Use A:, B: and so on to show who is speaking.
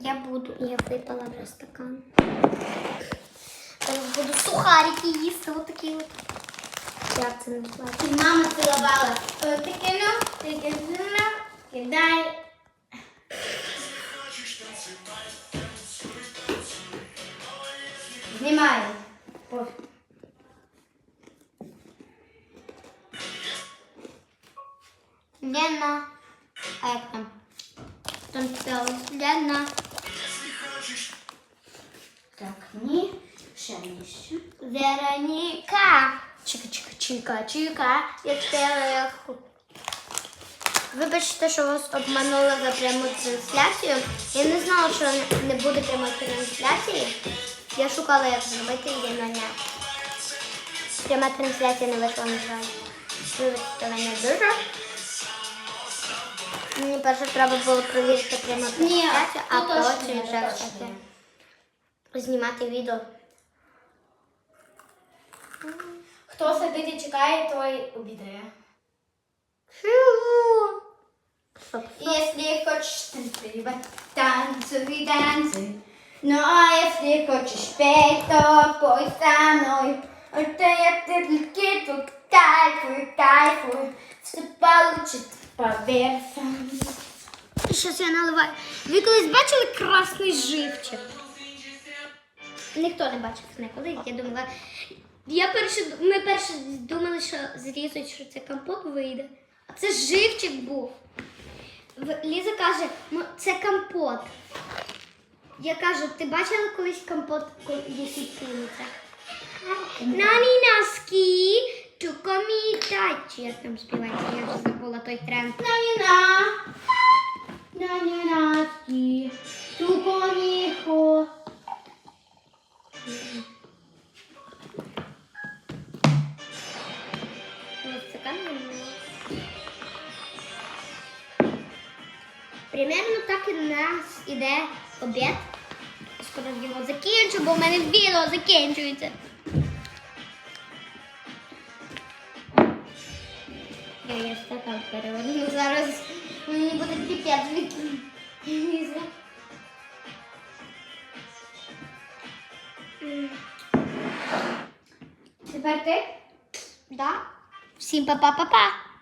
A: Я буду, я випала вже стакан. Зараз буду сухарики їсти, отакі от. Як це називається?
B: І мама цілувала. Таке ну, таке ну, кидай. Знімай. Пофіг.
A: Лена. А як там? Там спелось Лена.
B: Так, ні. Ще нижче.
A: Вероніка. Чика, чика, чика, чика. Я як... Вибачте, що вас обманула за пряму трансляцію. Я не знала, що не буде прямої трансляції. Я шукала, як зробити її, але не. Пряма трансляція не вийшла, на жаль. Вибачте мене дуже. Перше треба було провірити пряму
B: Ні,
A: трансляцію, а
B: то точно
A: потім вже все-таки знімати відео.
B: Хто сидить і чекає, той обідає.
A: Фу.
B: Если хочешь танцевать, танцуй, танцуй. Ну а если хочешь петь, то пой со мной. Это я ты тут кайфуй, кайфуй. Все получится, поверь.
A: І зараз я наливаю. Ви колись бачили красний живчик? Ніхто не бачив ніколи. Я думала. Я перше, ми перше думали, що зрізуть, що це компот вийде. А це живчик був. Ліза каже, «Ну, це компот. Я кажу, ти бачила колись компот, їсить кинуться? Нані. Чи як там співається, я вже забула той тренд. Примерно так і у нас іде обід. Скоро його закінчу, бо в мене відео закінчується. Я, стакан переверну. Зараз мені буде піпець
B: Тепер ти?
A: Да. Всім па-па-па-па.